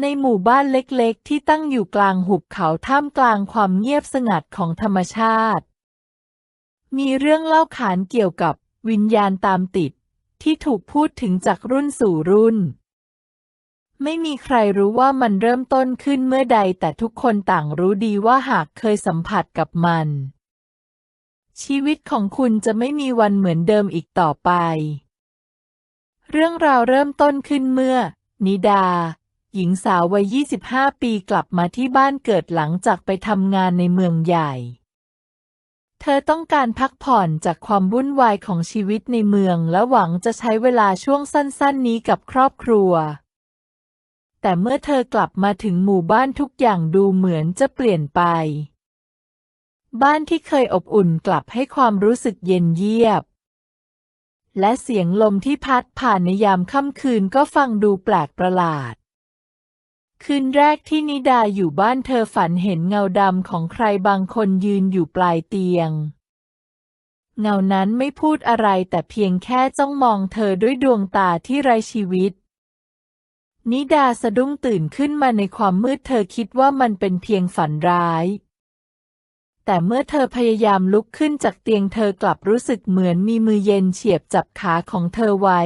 ในหมู่บ้านเล็กๆ ที่ตั้งอยู่กลางหุบเขาท่ามกลางความเงียบสงัดของธรรมชาติ มีเรื่องเล่าขานเกี่ยวกับวิญญาณตามติด ที่ถูกพูดถึงจากรุ่นสู่รุ่น ไม่มีใครรู้ว่ามันเริ่มต้นขึ้นเมื่อใดแต่ทุกคนต่างรู้ดีว่าหากเคยสัมผัสกับมัน ชีวิตของคุณจะไม่มีวันเหมือนเดิมอีกต่อไป เรื่องราวเริ่มต้นขึ้นเมื่อ นิดา หญิงสาววัย 25 ปีกลับมาที่บ้านเกิดหลังจากไปทำงานในเมืองใหญ่ เธอต้องการพักผ่อนจากความวุ่นวายของชีวิตในเมืองและหวังจะใช้เวลาช่วงสั้นๆนี้กับครอบครัว แต่เมื่อเธอกลับมาถึงหมู่บ้านทุกอย่างดูเหมือนจะเปลี่ยนไป บ้านที่เคยอบอุ่นกลับให้ความรู้สึกเย็นเยียบและเสียงลมที่พัดผ่านในยามค่ำคืนก็ฟังดูแปลกประหลาด คืนแรกที่นิดาอยู่บ้านเธอฝันเห็นเงาดำของใครบางคนยืนอยู่ปลายเตียง เงานั้นไม่พูดอะไรแต่เพียงแค่จ้องมองเธอด้วยดวงตาที่ไร้ชีวิต นิดาสะดุ้งตื่นขึ้นมาในความมืดเธอคิดว่ามันเป็นเพียงฝันร้าย แต่เมื่อเธอพยายามลุกขึ้นจากเตียงเธอกลับรู้สึกเหมือนมีมือเย็นเฉียบจับขาของเธอไว้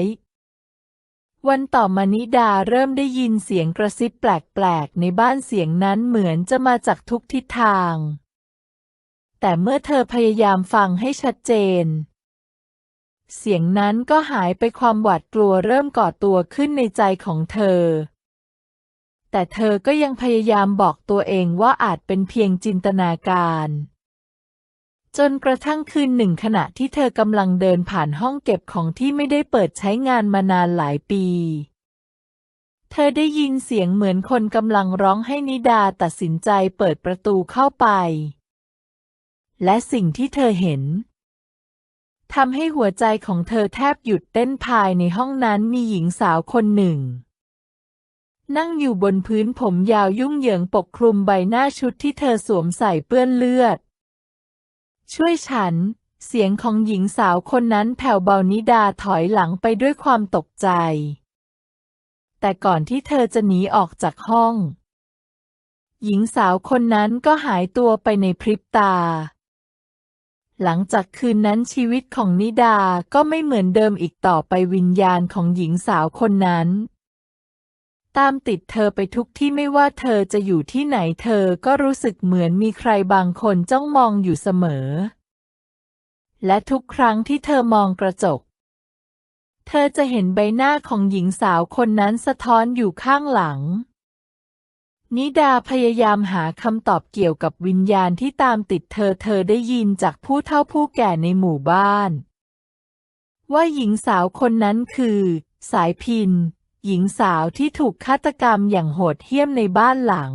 วันต่อมานิดาเริ่มได้ยินเสียงกระซิบแปลกๆ ในบ้านเสียงนั้นเหมือนจะมาจากทุกทิศทาง แต่เมื่อเธอพยายามฟังให้ชัดเจน เสียงนั้นก็หายไปความหวาดกลัวเริ่มก่อตัวขึ้นในใจของเธอ แต่เธอก็ยังพยายามบอกตัวเองว่าอาจเป็นเพียงจินตนาการ จนกระทั่งคืนหนึ่งขณะที่เธอกำลังเดินผ่านห้องเก็บของที่ไม่ได้เปิดใช้งานมานานหลายปี เธอได้ยินเสียงเหมือนคนกำลังร้องให้นิดาตัดสินใจเปิดประตูเข้าไป และสิ่งที่เธอเห็นทำให้หัวใจของเธอแทบหยุดเต้นภายในห้องนั้นมีหญิงสาวคนหนึ่ง นั่งอยู่บนพื้นผมยาวยุ่งเหยิงปกคลุมใบหน้าชุดที่เธอสวมใส่เปื้อนเลือด ช่วยฉัน เสียงของหญิงสาวคนนั้นแผ่วเบานิดาถอยหลังไปด้วยความตกใจ แต่ก่อนที่เธอจะหนีออกจากห้อง หญิงสาวคนนั้นก็หายตัวไปในพริบตา หลังจากคืนนั้นชีวิตของนิดาก็ไม่เหมือนเดิมอีกต่อไปวิญญาณของหญิงสาวคนนั้น ตามติดเธอไปทุกที่ไม่ว่าเธอจะอยู่ที่ไหนเธอก็รู้สึกเหมือนมีใครบางคนจ้องมองอยู่เสมอ และทุกครั้งที่เธอมองกระจก เธอจะเห็นใบหน้าของหญิงสาวคนนั้นสะท้อนอยู่ข้างหลัง นิดาพยายามหาคำตอบเกี่ยวกับวิญญาณที่ตามติดเธอเธอได้ยินจากผู้เฒ่าผู้แก่ในหมู่บ้าน ว่าหญิงสาวคนนั้นคือ สายพิน หญิงสาวที่ถูกฆาตกรรมอย่างโหดเหี้ยมในบ้านหลัง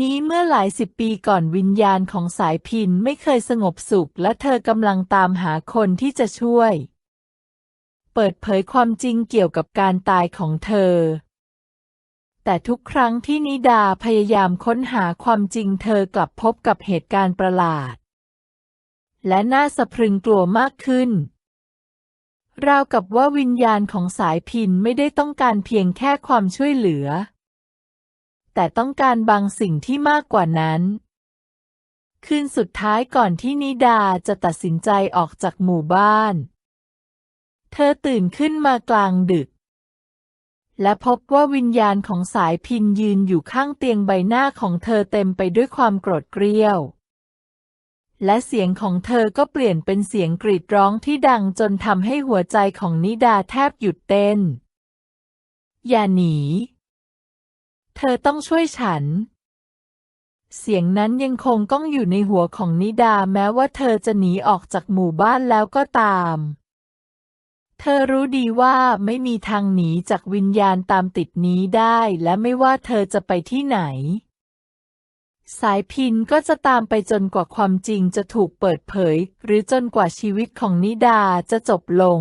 นี้เมื่อหลายสิบปีก่อนวิญญาณของสายพินไม่เคยสงบสุขและเธอกำลังตามหาคนที่จะช่วย เปิดเผยความจริงเกี่ยวกับการตายของเธอ แต่ทุกครั้งที่นิดาพยายามค้นหาความจริงเธอกลับพบกับเหตุการณ์ประหลาด และน่าสะพรึงกลัวมากขึ้น ราวกับว่าวิญญาณของสายพินไม่ได้ต้องการเพียงแค่ความช่วยเหลือ แต่ต้องการบางสิ่งที่มากกว่านั้น คืนสุดท้ายก่อนที่นิดาจะตัดสินใจออกจากหมู่บ้าน เธอตื่นขึ้นมากลางดึก และพบว่าวิญญาณของสายพินยืนอยู่ข้างเตียงใบหน้าของเธอเต็มไปด้วยความโกรธเกรี้ยว และเสียงของเธอก็เปลี่ยนเป็นเสียงกรีดร้องที่ดังจนทำให้หัวใจของนิดาแทบหยุดเต้น อย่าหนี เธอต้องช่วยฉัน เสียงนั้นยังคงก้องอยู่ในหัวของนิดาแม้ว่าเธอจะหนีออกจากหมู่บ้านแล้วก็ตาม เธอรู้ดีว่าไม่มีทางหนีจากวิญญาณตามติดนี้ได้และไม่ว่าเธอจะไปที่ไหน สายพินก็จะตามไปจนกว่าความจริงจะถูกเปิดเผย หรือจนกว่าชีวิตของนิดาจะจบลง